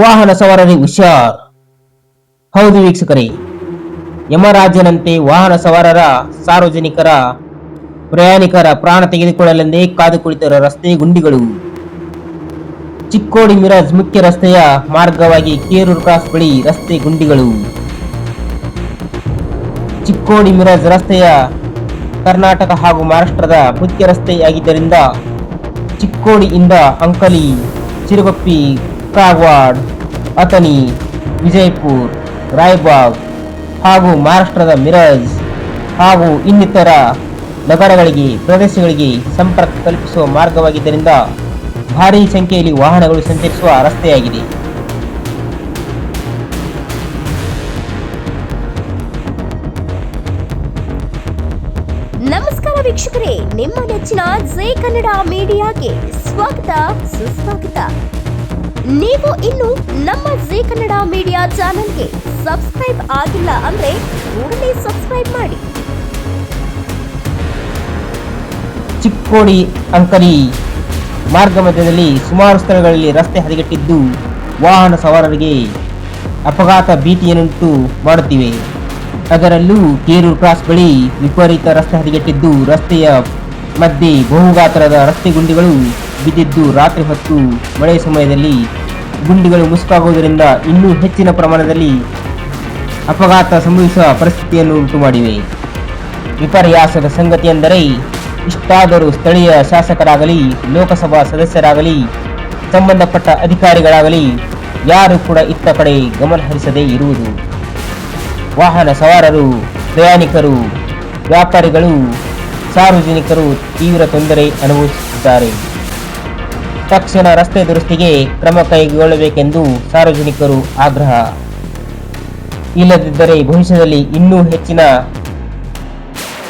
ವಾಹನ ಸವಾರರೇ ಹುಷಾರ್. ಹೌದು ವೀಕ್ಷಕರೇ ಯಮರಾಜನಂತೆ ವಾಹನ ಸವಾರರ, ಸಾರ್ವಜನಿಕರ, ಪ್ರಯಾಣಿಕರ ಪ್ರಾಣ ತೆಗೆದುಕೊಳ್ಳಲೆಂದೇ ಕಾದು ಕುಳಿತಿರುವ ರಸ್ತೆ ಗುಂಡಿಗಳು. ಚಿಕ್ಕೋಡಿ ಮಿರಾಜ್ ಮುಖ್ಯ ರಸ್ತೆಯ ಮಾರ್ಗವಾಗಿ ಕೇರೂರು ಕ್ರಾಸ್ ಬಳಿ ರಸ್ತೆ ಗುಂಡಿಗಳು. ಚಿಕ್ಕೋಡಿ ಮಿರಾಜ್ ರಸ್ತೆಯ ಕರ್ನಾಟಕ ಹಾಗೂ ಮಹಾರಾಷ್ಟ್ರದ ಮುಖ್ಯ ರಸ್ತೆಯಾಗಿದ್ದರಿಂದ ಚಿಕ್ಕೋಡಿಯಿಂದ ಅಂಕಲಿ, ಚಿರುಗಪ್ಪಿ ಕಾಗವಾಡ್ ಅಥಣಿ, ವಿಜಯಪುರ್, ರಾಯ್ಬಾಗ್ ಹಾಗೂ ಮಹಾರಾಷ್ಟ್ರದ ಮಿರಜ್ ಹಾಗೂ ಇನ್ನಿತರ ನಗರಗಳಿಗೆ, ಪ್ರದೇಶಗಳಿಗೆ ಸಂಪರ್ಕ ಕಲ್ಪಿಸುವ ಮಾರ್ಗವಾಗಿದ್ದರಿಂದ ಭಾರೀ ಸಂಖ್ಯೆಯಲ್ಲಿ ವಾಹನಗಳು ಸಂಚರಿಸುವ ರಸ್ತೆಯಾಗಿದೆ. ನಮಸ್ಕಾರ ವೀಕ್ಷಕರೇ, ನಿಮ್ಮ ನೆಚ್ಚಿನ ಜೈ ಕನ್ನಡ ಮೀಡಿಯಾಗೆ ಸ್ವಾಗತ, ಸುಸ್ವಾಗತ. ನೀವು ಇನ್ನು ನಮ್ಮ ಜೀ ಕನ್ನಡ ಮೀಡಿಯಾ ಚಾನೆಲ್ಗೆ ಸಬ್ಸ್ಕ್ರೈಬ್ ಆಗಿಲ್ಲ ಅಂದ್ರೆ ಕೂಡಲೇ ಸಬ್ಸ್ಕ್ರೈಬ್ ಮಾಡಿ. ಚಿಕ್ಕೋಡಿ ಅಂಕರಿ ಮಾರ್ಗ ಮಧ್ಯದಲ್ಲಿ ಸುಮಾರು ಸ್ಥಳಗಳಲ್ಲಿ ರಸ್ತೆ ಹದಗೆಟ್ಟಿದ್ದು ವಾಹನ ಸವಾರರಿಗೆ ಅಪಘಾತ ಭೀತಿಯನ್ನುಂಟು ಮಾಡುತ್ತಿವೆ. ಅದರಲ್ಲೂ ಕೇರೂರು ಕ್ರಾಸ್ ಬಳಿ ವಿಪರೀತ ರಸ್ತೆ ಹದಗೆಟ್ಟಿದ್ದು ರಸ್ತೆಯ ಮಧ್ಯೆ ಬಹುಗಾತ್ರದ ರಸ್ತೆ ಗುಂಡಿಗಳು ಬಿದ್ದಿದ್ದು ರಾತ್ರಿ ಹೊತ್ತು ಮಳೆ ಸಮಯದಲ್ಲಿ ಗುಂಡಿಗಳು ಮುಸುಕಾಗುವುದರಿಂದ ಇನ್ನೂ ಹೆಚ್ಚಿನ ಪ್ರಮಾಣದಲ್ಲಿ ಅಪಘಾತ ಸಂಭವಿಸುವ ಪರಿಸ್ಥಿತಿಯನ್ನು ಉಂಟು ಮಾಡಿವೆ ವಿಪರ್ಯಾಸದ ಸಂಗತಿಯೆಂದರೆ, ಇಷ್ಟಾದರೂ ಸ್ಥಳೀಯ ಶಾಸಕರಾಗಲಿ, ಲೋಕಸಭಾ ಸದಸ್ಯರಾಗಲಿ, ಸಂಬಂಧಪಟ್ಟ ಅಧಿಕಾರಿಗಳಾಗಲಿ, ಯಾರು ಕೂಡ ಇತ್ತ ಕಡೆ ಗಮನಹರಿಸದೇ ಇರುವುದು. ವಾಹನ ಸವಾರರು, ಪ್ರಯಾಣಿಕರು, ವ್ಯಾಪಾರಿಗಳು, ಸಾರ್ವಜನಿಕರು ತೀವ್ರ ತೊಂದರೆ ಅನುಭವಿಸುತ್ತಿದ್ದಾರೆ. ತಕ್ಷಣ ರಸ್ತೆ ದುರಸ್ತಿಗೆ ಕ್ರಮ ಕೈಗೊಳ್ಳಬೇಕೆಂದು ಸಾರ್ವಜನಿಕರು ಆಗ್ರಹ. ಇಲ್ಲದಿದ್ದರೆ ಭವಿಷ್ಯದಲ್ಲಿ ಇನ್ನೂ ಹೆಚ್ಚಿನ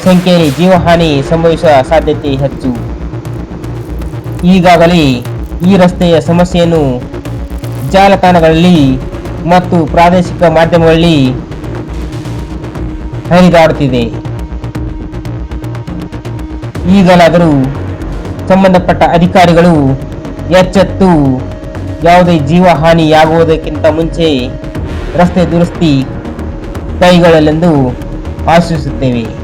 ಸಂಖ್ಯೆಯಲ್ಲಿ ಜೀವಹಾನಿ ಸಂಭವಿಸುವ ಸಾಧ್ಯತೆ ಹೆಚ್ಚು. ಈಗಾಗಲೇ ಈ ರಸ್ತೆಯ ಸಮಸ್ಯೆಯನ್ನು ಜಾಲತಾಣಗಳಲ್ಲಿ ಮತ್ತು ಪ್ರಾದೇಶಿಕ ಮಾಧ್ಯಮಗಳಲ್ಲಿ ಹರಿದಾಡುತ್ತಿದೆ. ಈಗಲಾದರೂ ಸಂಬಂಧಪಟ್ಟ ಅಧಿಕಾರಿಗಳು ಎಚ್ಚೆತ್ತು. ಯಾವುದೇ ಜೀವಹಾನಿಯಾಗುವುದಕ್ಕಿಂತ ಮುಂಚೆ ರಸ್ತೆ ದುರಸ್ತಿ ಕೈಗೊಳ್ಳಲೆಂದು ಆಶಿಸುತ್ತೇವೆ.